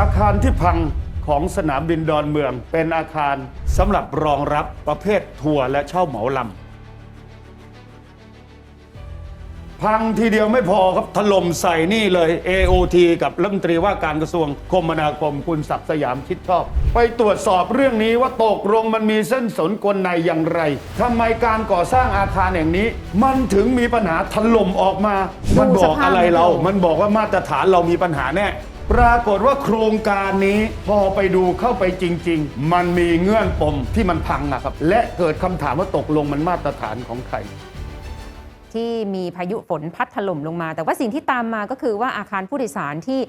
อาคารที่พังของสนามบินดอนเมือง เป็นอาคารสำหรับรองรับประเภททัวร์และเช่าเหมาลำพังทีเดียวไม่พอครับถล่มใส่นี่เลย AOT กับรัฐมนตรีว่าการกระทรวงคมนาคมคุณศักดิ์สยามชิดชอบ ไปตรวจสอบเรื่องนี้ว่าตกลงมันมีเส้นสนกลในอย่างไรทำไมการก่อสร้างอาคารแห่งนี้ มันถึงมีปัญหาถล่มออกมา มันบอกอะไรเรา มันบอกว่ามาตรฐานเรามีปัญหาแน่ ปรากฏว่าโครงการนี้พอไปดูเข้าไปจริง ๆ มันมีเงื่อนปมที่มันพังอะครับ และเกิดคำถามว่าตกลงมันมาตรฐานของใครที่มีพายุฝนพัดถล่มลงมา แต่ว่าสิ่งที่ตามมาก็คือว่าอาคารผู้โดยสารที่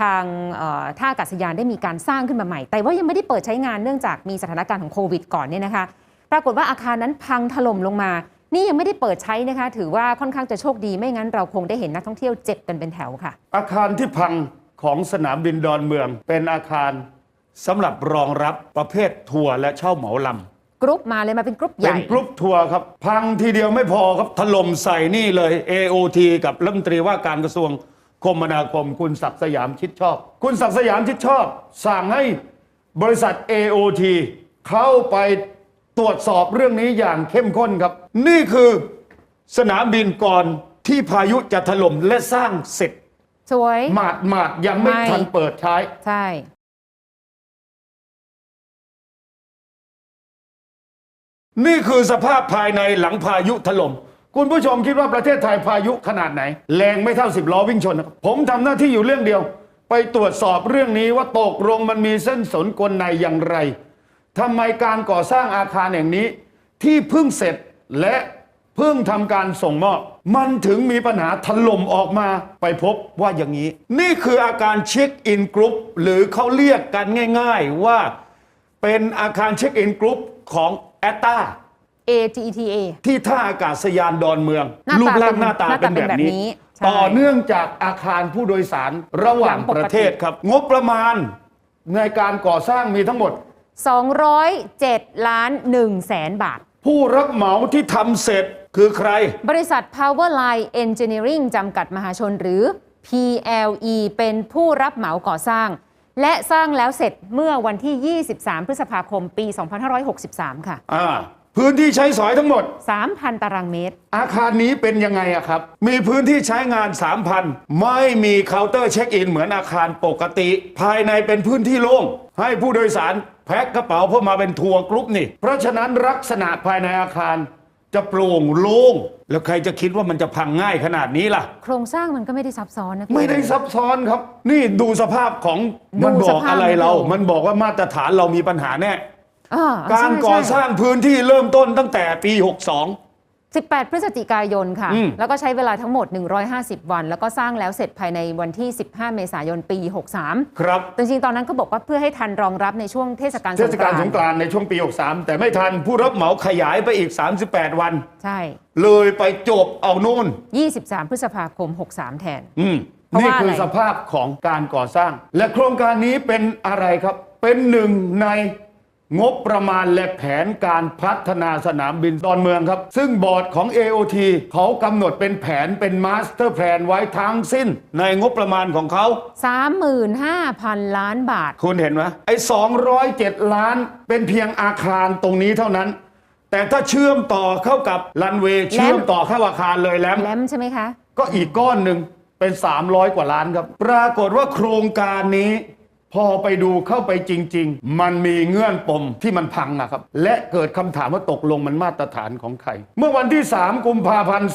ทางเอ่อท่าอากาศยานได้มีการสร้างขึ้นมาใหม่ แต่ว่ายังไม่ได้เปิดใช้งานเนื่องจากมีสถานการณ์ของโควิดก่อนเนี่ยนะคะ ปรากฏว่าอาคารนั้นพังถล่มลงมา นี่ยังไม่ได้เปิดใช้นะคะ ถือว่าค่อนข้างจะโชคดี ไม่งั้นเราคงได้เห็นนักท่องเที่ยวเจ็บกันเป็นแถวค่ะ อาคารที่พัง ของสนามบินดอนเมือง เป็นอาคารสำหรับรองรับประเภททัวร์และเช่าเหมาลำ กรุ๊ปมาเลยมาเป็นกรุ๊ปใหเป็ญ่ นกรุ๊ปทัวร์ครับ พังทีเดียวไม่พอครับ ถล่มใส่นี่เลย AOT กับรัฐมนตรีว่าการกระทรวงคมนาคม คุณศักดิ์สยามชิดชอบ คุณศักดิ์สยามชิดชอบ สั่งให้บริษัท AOT เข้าไปตรวจสอบเรื่องนี้อย่างเข้มข้นครับ นี่คือสนามบินก่อนที่พายุจะถล่มและสร้างเสร็จ สวย หมาดหมาดๆยังไม่ไม่ ทันเปิดใช้ ใช่ นี่คือสภาพภายในหลังพายุถล่มคุณผู้ชมคิดว่าประเทศไทยพายุขนาดไหน แรงไม่เท่าสิบล้อวิ่งชนนะครับผมทำหน้าที่อยู่เรื่องเดียว ไปตรวจสอบเรื่องนี้ว่าตกลงมันมีเส้นสนกลในอย่างไรทำไมการก่อสร้างอาคารแห่งนี้ ที่เพิ่งเสร็จและ เพิ่งทำการส่งมอบ มันถึงมีปัญหาถล่มออกมาไปพบว่าอย่างนี้ นี่คืออาการเช็คอินกรุ๊ปหรือเขาเรียกกันง่าย ๆว่าเป็นอาคารเช็คอินกรุ๊ปของแอตตา ATETA ที่ท่าอากาศยานดอนเมืองหน้าตารูปร่างเป็นหน้าตาหน้าเป็ตานเป็นแบบแบบนี้นี้ใช่ต่อเนื่องจากอาคารผู้โดยสารระหว่างอย่างปกติประเทศครับ งบประมาณในการก่อสร้างมีทั้งหมด 207 ล้าน1แสนบาท ผู้รับเหมาที่ทำเสร็จ คือใคร บริษัท Powerline Engineering จำกัดมหาชนหรือ PLE เป็นผู้รับเหมาก่อสร้าง และสร้างแล้วเสร็จเมื่อวันที่ 23 พฤษภาคม ปี 2563 ค่ะ อ่า พื้นที่ใช้สอยทั้งหมด 3,000 ตารางเมตร อาคารนี้เป็นยังไงอะครับ มีพื้นที่ใช้งาน 3,000 ไม่มีเคาน์เตอร์เช็คอินเหมือนอาคารปกติ ภายในเป็นพื้นที่โล่ง ให้ผู้โดยสารแพ็คกระเป๋าเพื่อมาเป็นทัวร์กรุ๊ปนี่ เพราะฉะนั้นลักษณะภายในอาคาร จะโปร่งโล่งแล้วใครจะคิดว่ามันจะพังง่ายขนาดนี้ล่ะ โครงสร้างมันก็ไม่ได้ซับซ้อนนะคุณไม่ได้ซับซ้อนครับ นี่ดูสภาพของดูมันบอกสภาพอะไรเรา มันดู มันบอกว่ามาตรฐานเรามีปัญหาแน่ อ่การใช่ก่อใช่สร้างพื้นที่เริ่มต้นตั้งแต่ปี 62 18 พฤศจิกายนค่ะอืมแล้วก็ใช้เวลาทั้งหมด 150 วัน แล้วก็สร้างแล้วเสร็จภายในวันที่ 15 เมษายนปี 63 ครับแต่จริงๆ ตอนนั้นก็บอกว่าเพื่อให้ทันรองรับในช่วงเทศกาลเทศกาลสนงกรานต์ในช่วงปี 63 แต่ไม่ทันผู้รับเหมาขยายไปอีก 38 วัน ใช่ เลยไปจบเอานู่น 23 พฤษภาคม 63 แทน อืมเพราะนี่ว่าคืออะไรสภาพของการก่อสร้าง และโครงการนี้เป็นอะไรครับ เป็นหนึ่งใน งบประมาณและแผนการพัฒนาสนามบินดอนเมืองครับ ซึ่งบอร์ดของ AOT เขากำหนดเป็นแผนเป็นมาสเตอร์แพลนไว้ทั้งสิ้น ในงบประมาณของเขา 35,000 ล้านบาท คุณเห็นไหมไอ้ 207 ล้านเป็นเพียงอาคารตรงนี้เท่านั้น แต่ถ้าเชื่อมต่อเข้ากับรันเวย์เชื่อมต่อเข้าอาคารเลยแล้วแลมใช่ไหมคะ ก็อีกก้อนหนึ่งเป็น 300 กว่าล้านครับ ปรากฏว่าโครงการนี้ พอไปดูเข้าไปจริง ๆ มันมีเงื่อนปมที่มันพังนะครับ และเกิดคำถามว่าตกลงมันมาตรฐานของใคร เมื่อวันที่ 3 กุมภาพันธ์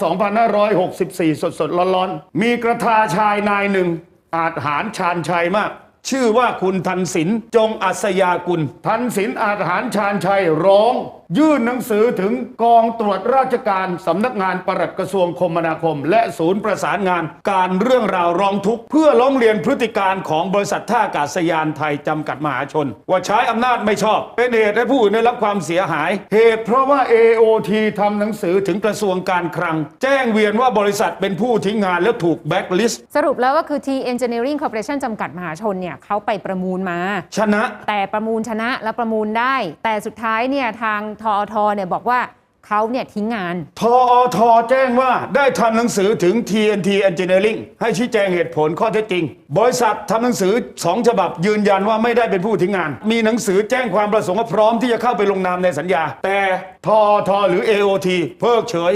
2564 สดๆ ร้อนๆ มีกระทาชายนายหนึ่ง อาจหารชาญชัยมาก ชื่อว่าคุณทันสินจงอัศยากุล ทันสินอาจหารชาญชัยร้องยื่นหนังสือถึงกองตรวจราชการสำนักงานปลัดกระทรวงคมนาคม และศูนย์ประสานงาน การเรื่องราวร้องทุกข์เพื่อร้องเรียนพฤติการของบริษัทท่าอากาศยานไทยจำกัดมหาชน ว่าใช้อำนาจไม่ชอบ เป็นเหตุให้ผู้อื่นได้รับความเสียหาย เหตุเพราะว่า AOT ทำหนังสือถึงกระทรวงการคลัง แจ้งเวียนว่าบริษัทเป็นผู้ทิ้งงานและถูกแบ็คลิสต์สรุปแล้วก็คือ T Engineering Corporation จำกัดมหาชนเนี่ยเขาไปประมูลมา ชนะ แต่ประมูลชนะและประมูลได้ แต่สุดท้ายเนี่ยทางทอทเนี่ยบอกว่าเขาเนี่ยทิ้งงานทอทแจ้งว่าได้ทำหนังสือถึง TNT Engineering ให้ชี้แจงเหตุผลข้อเท็จจริง บริษัททำหนังสือสองฉบับยืนยันว่าไม่ได้เป็นผู้ทิ้งงาน มีหนังสือแจ้งความประสงค์ว่าพร้อมที่จะเข้าไปลงนามในสัญญา แต่ทอทหรือ AOT เพิกเฉย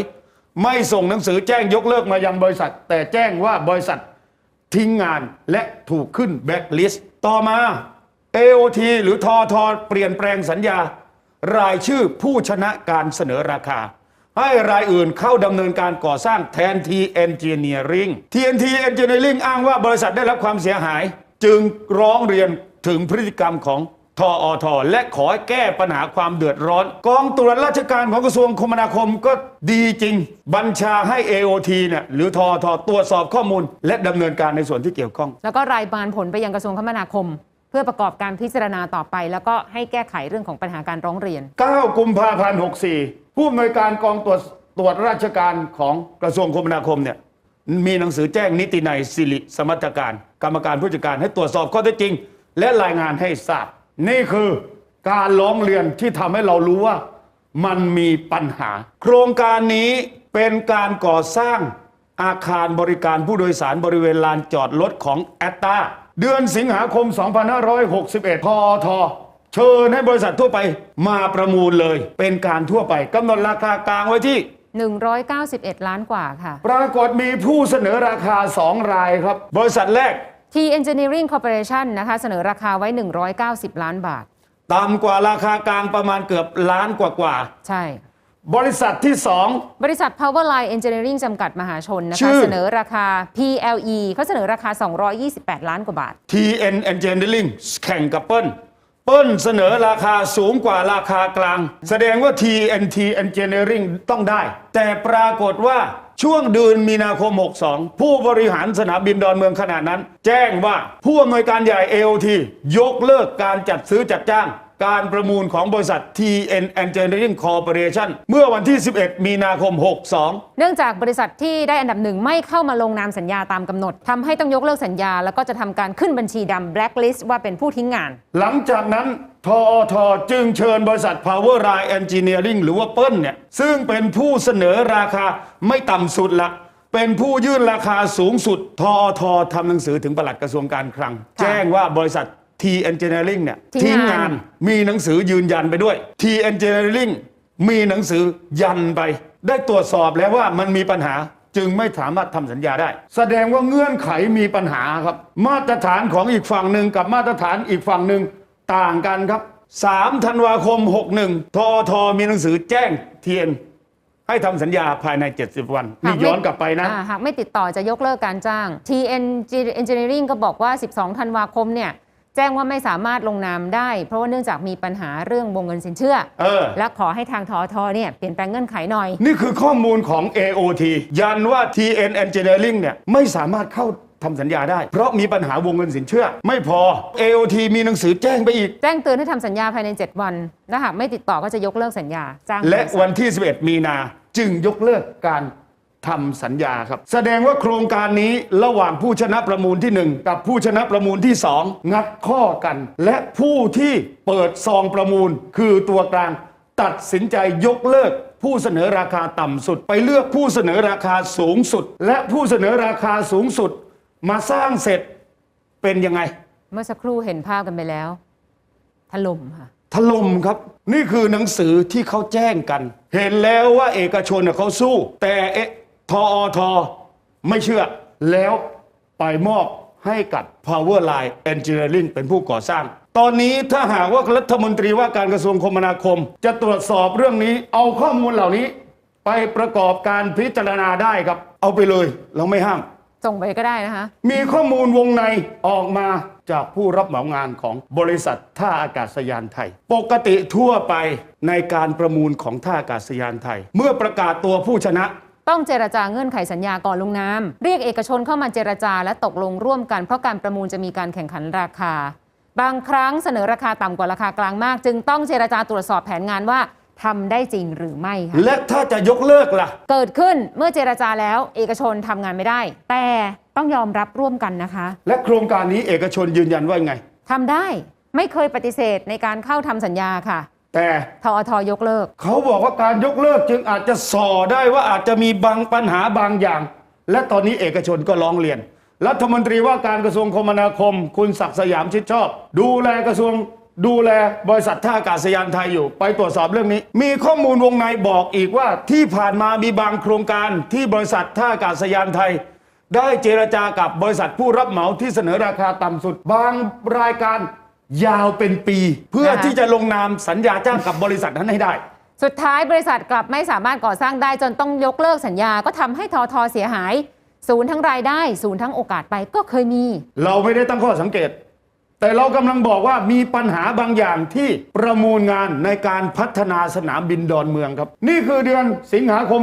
ไม่ส่งหนังสือแจ้งยกเลิกมายังบริษัท แต่แจ้งว่าบริษัททิ้งงานและถูกขึ้นแบ็คลิสต์ต่อมา AOT หรือทอทอเปลี่ยนแปลงสัญญา รายชื่อผู้ชนะการเสนอราคา ให้รายอื่นเข้าดำเนินการก่อสร้างแทน T Engineering TNT Engineering อ้างว่าบริษัทได้รับความเสียหาย จึงร้องเรียนถึงพฤติกรรมของทออทและขอให้แก้ปัญหาความเดือดร้อน กองตรวจราชการของกระทรวงคมนาคมก็ดีจริง บัญชาให้ AOT เนี่ยหรือทอทตรวจสอบข้อมูล และดำเนินการในส่วนที่เกี่ยวข้อง แล้วก็รายงานผลไปยังกระทรวงคมนาคม พื่อประกอบการพิจารณาต่อไป แล้วก็ให้แก้ไขเรื่องของปัญหาการร้องเรียน 9 กุมภาพันธ์64 ผู้อำนวยการกองตรวจตรวจราชการของกระทรวงคมนาคมเนี่ยมีหนังสือแจ้งนิตินัยสิริสมรรถการ กรรมการผู้จัดการให้ตรวจสอบข้อเท็จจริง และรายงานให้ทราบ นี่คือการร้องเรียนที่ทำให้เรารู้ว่ามันมีปัญหา โครงการนี้เป็นการก่อสร้างอาคารบริการผู้โดยสารบริเวณลานจอดรถของแอตตา เดือนสิงหาคม 2561พอทเชิญให้บริษัททั่วไปมาประมูลเลย เป็นการทั่วไปกำหนดราคากลางไว้ที่ 191 ล้านกว่าค่ะ ปรากฏมีผู้เสนอราคา 2 รายครับ บริษัทแรก T Engineering Corporation นะคะ เสนอราคาไว้ 190 ล้านบาท ต่ำกว่าราคากลางประมาณเกือบล้านกว่ากว่า ใช่ๆ บริษัทที่บริษัท Powerline Engineering จำกัดมหาชนนะชื่คะอ เสนอราคา PLE เขาเสนอราคา 228 ล้านกว่าบาท2 TN Engineering แข่งกับเปิ้ล เปิ้ลเสนอราคาสูงกว่าราคากลาง แสดงว่า TNT Engineering ต้องได้ แต่ปรากฏว่าช่วงเดือนมีนาคม 62 ผู้บริหารสนามบินดอนเมืองขนาดนั้น แจ้งว่าผู้อำนวยการใหญ่ AOT ยกเลิกการจัดซื้อจัดจ้าง การประมูลของบริษัท TN Engineering Corporation เมื่อวันที่ 11 มีนาคม 62 เนื่องจากบริษัทที่ได้อันดับหนึ่งไม่เข้ามาลงนามสัญญาตามกำหนดทำให้ต้องยกเลิกสัญญา แล้วก็จะทำการขึ้นบัญชีดำ blacklist ว่าเป็นผู้ทิ้งงาน หลังจากนั้นทอทจึงเชิญบริษัท Power Line Engineering หรือว่าเปิ้ลเนี่ยซึ่งเป็นผู้เสนอราคาไม่ต่ำสุดละเป็นผู้ยื่นราคาสูงสุด ทอททำหนังสือถึงปลัดกระทรวงการคลังค่ะแจ้งว่าบริษัท T Engineering เนี่ยทิ้งงานมีหนังสือยืนยันไปด้วย T Engineering มีหนังสือยันไป ได้ตรวจสอบแล้วว่ามันมีปัญหาจึงไม่สามารถทำสัญญาได้ แสดงว่าเงื่อนไขมีปัญหาครับ มาตรฐานของอีกฝั่งหนึ่งกับมาตรฐานอีกฝั่งหนึ่งต่างกันครับ 3 ธันวาคม 61ทอทมีหนังสือแจ้งเทียน ให้ทำสัญญาภายใน 70 วันนี่หากไม่ย้อนกลับไปนะอ่าหากไม่ติดต่อจะยกเลิกการจ้าง TN Engineering ก็บอกว่า 12 ธันวาคมเนี่ย แจ้งว่าไม่สามารถลงนามได้ เพราะว่าเนื่องจากมีปัญหาเรื่องวงเงินสินเชื่อ เออ และขอให้ทางทอทเนี่ยเปลี่ยนแปลงเงื่อนไขหน่อย นี่คือข้อมูลของ AOT ยันว่า TN Engineering เนี่ยไม่สามารถเข้าทำสัญญาได้ เพราะมีปัญหาวงเงินสินเชื่อ ไม่พอ AOT มีหนังสือแจ้งไปอีก แจ้งเตือนให้ทำสัญญาภายใน 7 วันและหากไม่ติดต่อก็จะยกเลิกสัญญาจ้างและบริษัทวันที่ 11 มีนาจึงยกเลิกการ ทำสัญญาครับ แสดงว่าโครงการนี้ระหว่างผู้ชนะประมูลที่ 1 กับผู้ชนะประมูลที่ 2 งัดข้อกัน และผู้ที่เปิดซองประมูล คือตัวกลางตัดสินใจยกเลิกผู้เสนอราคาต่ำสุด ไปเลือกผู้เสนอราคาสูงสุด และผู้เสนอราคาสูงสุด มาสร้างเสร็จเป็นยังไง เมื่อสักครู่เห็นภาพกันไปแล้ว ถล่มค่ะ ถล่มครับ นี่คือหนังสือที่เขาแจ้งกัน เห็นแล้วว่าเอกชนน่ะเขาสู้ แต่ เอะทออทไม่เชื่อ แล้วไปมอบให้กับ Power Line Engineering เป็นผู้ก่อสร้าง ตอนนี้ถ้าหากว่ารัฐมนตรีว่าการกระทรวงคมนาคม จะตรวจสอบเรื่องนี้ เอาข้อมูลเหล่านี้ ไปประกอบการพิจารณาได้ครับ เอาไปเลยเราไม่ห้าม ส่งไปก็ได้นะคะ มีข้อมูลวงในออกมาจากผู้รับเหมางานของบริษัทท่าอากาศยานไทย ปกติทั่วไปในการประมูลของท่าอากาศยานไทย เมื่อประกาศตัวผู้ชนะ ต้องเจรจาเงื่อนไขสัญญาก่อนลงนามเรียกเอกชนเข้ามาเจรจาและตกลงร่วมกันเพราะการประมูลจะมีการแข่งขันราคา บางครั้งเสนอราคาต่ำกว่าราคากลางมาก จึงต้องเจรจาตรวจสอบแผนงานว่าทำได้จริงหรือไม่ค่ะและถ้าจะยกเลิกล่ะ เกิดขึ้นเมื่อเจรจาแล้ว เอกชนทำงานไม่ได้ แต่ต้องยอมรับร่วมกันนะคะ และโครงการนี้เอกชนยืนยันว่าไงทำได้ไม่เคยปฏิเสธในการเข้าทำสัญญาค่ะ แต่ทอทยกเลิก เขาบอกว่าการยกเลิกจึงอาจจะส่อได้ว่าอาจจะมีบางปัญหาบางอย่าง และตอนนี้เอกชนก็ร้องเรียน รัฐมนตรีว่าการกระทรวงคมนาคม คุณศักดิ์สยามชิดชอบ ดูแลกระทรวงดูแลบริษัทท่าอากาศยานไทยอยู่ ไปตรวจสอบเรื่องนี้ มีข้อมูลวงในบอกอีกว่าที่ผ่านมามีบางโครงการที่บริษัทท่าอากาศยานไทย ได้เจรจากับบริษัทผู้รับเหมาที่เสนอราคาต่ำสุด บางรายการ ยาวเป็นปีเพื่อนะคะที่จะลงนามสัญญาจ้างกับบริษัทนั้นให้ได้ สุดท้ายบริษัทกลับไม่สามารถก่อสร้างได้จนต้องยกเลิกสัญญาก็ทำให้ทอทอเสียหาย ศูนย์ทั้งรายได้ศูนย์ทั้งโอกาสไปก็เคยมี เราไม่ได้ตั้งข้อสังเกต แต่เรากำลังบอกว่ามีปัญหาบางอย่างที่ประมูลงานในการพัฒนาสนามบินดอนเมืองครับ นี่คือเดือนสิงหาคม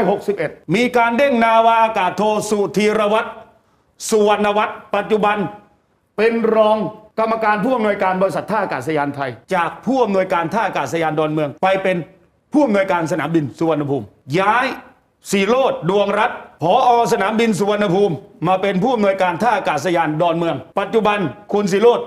2561 มีการเด้งนาวาอากาศโทสุธีรวัตรสุวรรณวัฒน์ปัจจุบัน เป็นรอง กรรมการผู้อำนวยการบริษัทท่าอากาศยานไทย จากผู้อำนวยการท่าอากาศยานดอนเมือง ไปเป็นผู้อำนวยการสนามบินสุวรรณภูมิ ย้ายสีโรดดวงรัฐผอสนามบินสุวรรณภูมิ มาเป็นผู้อำนวยการท่าอากาศยานดอนเมือง ปัจจุบันคุณสีโรด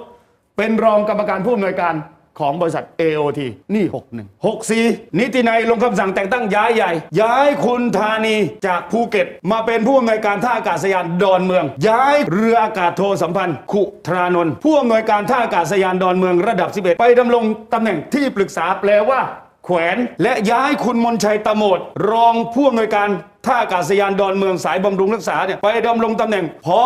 เป็นรองกรรมการผู้อำนวยการ ของบริษัท AOT นี่ 61 64 นิตินัยลงคำสั่งแต่งตั้งย้ายใหญ่ ย้ายคุณธานีจากภูเก็ต มาเป็นผู้อำนวยการท่าอากาศยานดอนเมือง ย้ายเรืออากาศโทสัมพันธ์ ขุทรานนท์ผู้อำนวยการท่าอากาศยานดอนเมืองระดับ 11 ไปดำรงตำแหน่งที่ปรึกษาแปลว่าแขวนและย้ายคุณมนชัยตะโมดรองผู้อำนวยการท่าอากาศยานดอนเมืองสายบำรุงรักษาเนี่ยไปดำรงตำแหน่งพอ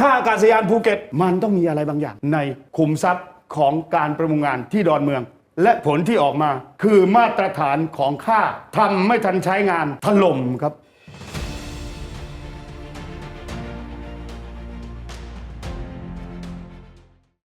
ท่าอากาศยานภูเก็ต มันต้องมีอะไรบางอย่างในขุมทรัพย์ ของการประมูลงานที่ดอนเมือง และผลที่ออกมาคือมาตรฐานของค่าทำไม่ทันใช้งานถล่มครับ